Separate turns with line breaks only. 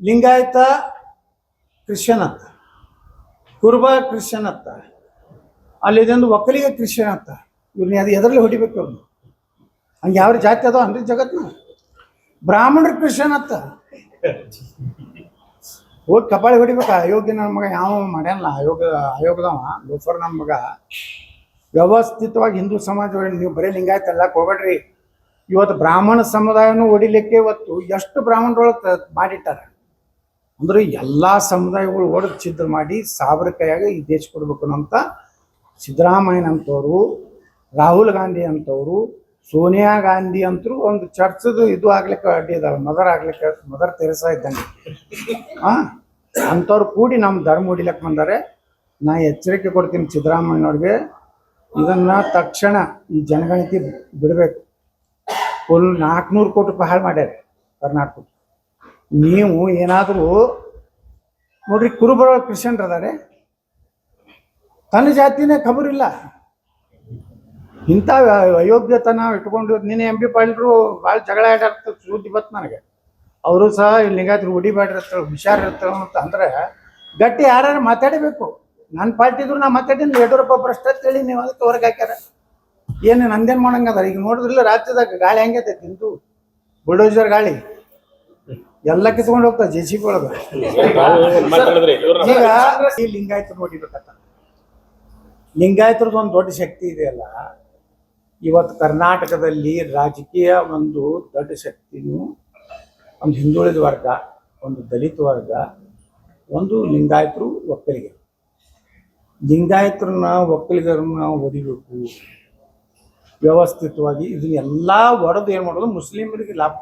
Lingayat Christian ಅಂತ ಕುರುಬ Christian ಅಂತ ಅಲ್ಲಿ ಇದೊಂದು ಒಕ್ಕಲಿಗ ಕ್ರಿಶ್ಚಿಯನ್ ಅಂತ ಇವ್ರನ್ನ ಅದು ಎದರಲ್ಲಿ ಹೊಡಿಬೇಕು ಅವ್ರನ್ನ ಹಂಗೆ ಯಾವ ಜಾತಿ ಅದಾವ ಅಂದ್ರೆ ಜಗತ್ನ. ಬ್ರಾಹ್ಮಣರು ಕ್ರಿಶ್ಚಿಯನ್ ಅಂತ ಹೋಗಿ ಕಪಾಳಿ ಹೊಡಿಬೇಕು ಅಯೋಗ್ಯ ನನ್ನ ಮಗ ಯಾವ ಮಾಡ್ಯಾನಲ್ಲ ಅಯೋಗ ಅಯೋಗದವ, ಲೋಫರ್ ನನ್ನ ಮಗ. ವ್ಯವಸ್ಥಿತವಾಗಿ ಹಿಂದೂ ಸಮಾಜ ನೀವು ಬರೀ ಲಿಂಗಾಯತ ಎಲ್ಲ ಹೋಗ್ಬೇಡ್ರಿ. ಇವತ್ತು ಬ್ರಾಹ್ಮಣ ಸಮುದಾಯನೂ ಹೊಡಿಲಿಕ್ಕೆ ಇವತ್ತು ಎಷ್ಟು ಬ್ರಾಹ್ಮಣರೊಳಗೆ ಮಾಡಿಟ್ಟಾರೆ? ಅಂದ್ರೆ ಎಲ್ಲ ಸಮುದಾಯಗಳು ಒಡೆದು ಛಿದ್ರ ಮಾಡಿ ಸಾವಿರ ಕೈಯಾಗ ಈ ದೇಶ ಕೊಡ್ಬೇಕು ಅಂತ ಸಿದ್ದರಾಮಯ್ಯನಂತವರು ರಾಹುಲ್ ಗಾಂಧಿ ಅಂತವರು ಸೋನಿಯಾ ಗಾಂಧಿ ಅಂತರು ಒಂದು ಚರ್ಚದು ಇದು ಆಗ್ಲಿಕ್ಕೆ ಅಡ್ಡಿದಾರೆ ಮದರ್ ಆಗ್ಲಿಕ್ಕೆ, ಮದರ್ ತೆರೆಸಾ ಇದ್ದಂಗೆ. ಆ, ಅಂಥವ್ರು ಕೂಡಿ ನಮ್ಮ ಧರ್ಮ ಹೊಡಿಲಕ್ಕೆ ಬಂದಾರೆ. ನಾ ಎಚ್ಚರಿಕೆ ಕೊಡ್ತೀನಿ ಸಿದ್ದರಾಮಯ್ಯನವ್ರಿಗೆ. ಇದನ್ನ ತಕ್ಷಣ ಈ ಜನಗಣತಿ ಬಿಡಬೇಕು. ಫುಲ್ ನಾಲ್ಕುನೂರು ಕೋಟಿ ರೂಪಾಯಿ ಹಾಳು ಮಾಡ್ಯಾರ ಕರ್ನಾಟಕ ನೀವು ಏನಾದರೂ ನೋಡ್ರಿ ಕುರುಬರ ಕ್ರಿಶ್ಚಿಯನ್ರು ಅದಾರೆ ತನ್ನ ಜಾತಿನೇ ಖಬರಿಲ್ಲ ಇಂಥ ಅಯೋಗ್ಯತನ ಇಟ್ಕೊಂಡು ನಿನ್ನೆ ಎಂ ಬಿ ಪಾಟೀಲ್ರು ಭಾಳ ಜಗಳ ಆಟಾಡ್ತಾರೆ ಸುದ್ದಿ ಬತ್ತು ನನಗೆ. ಅವರು ಸಹ ಇಲ್ಲಿ ಲಿಂಗಾಯತರು ಹೊಡಿಬೇಡ್ರಿ ಹುಷಾರ್ ಇರ್ತಾರೆ ಅಂತ ಅಂದ್ರೆ ಗಟ್ಟಿ ಯಾರು ಮಾತಾಡಬೇಕು. ನನ್ನ ಪಾರ್ಟಿದ್ರು ನಾ ಮಾತಾಡಿನಿ ಯಡಿಯೂರಪ್ಪ ಭ್ರಷ್ಟ ಅಂತೇಳಿ ನೀವು ಅದಕ್ಕೆ ಹೊರಗೆ ಹಾಕ್ಯಾರ. ಏನು ನಂದೇನ್ ಮಾಡಂಗದ ಈಗ ನೋಡಿದ್ರಲ್ಲ ರಾಜ್ಯದಾಗ ಗಾಳಿ ಹೆಂಗೈತೆ ತಿಂತು ಬುಲ್ಡೋಜರ್ ಗಾಳಿ. ಎಲ್ಲ ಕಿತ್ಕೊಂಡು ಹೋಗ್ತಾರೆ ಜೆ ಸಿ ಒಳಗೆ. ಈಗ ಈ ಲಿಂಗಾಯತರು ನೋಡಿಬೇಕತ್ತ ಲಿಂಗಾಯತರದ್ದು ಒಂದು ದೊಡ್ಡ ಶಕ್ತಿ ಇದೆಯಲ್ಲ, ಇವತ್ತು ಕರ್ನಾಟಕದಲ್ಲಿ ರಾಜಕೀಯ ಒಂದು ದೊಡ್ಡ ಶಕ್ತಿನೂ ಒಂದು ಹಿಂದುಳಿದ ವರ್ಗ, ಒಂದು ದಲಿತ ವರ್ಗ, ಒಂದು ಲಿಂಗಾಯತರು ಒಕ್ಕಲಿಗರು. ಲಿಂಗಾಯತರನ್ನ ಒಕ್ಕಲಿಗರನ್ನ ಒದಿಬೇಕು ವ್ಯವಸ್ಥಿತವಾಗಿ ಇದನ್ನೆಲ್ಲ ಒಡೆದು ಏನು ಮಾಡೋದು ಮುಸ್ಲಿಮರಿಗೆ ಲಾಭ.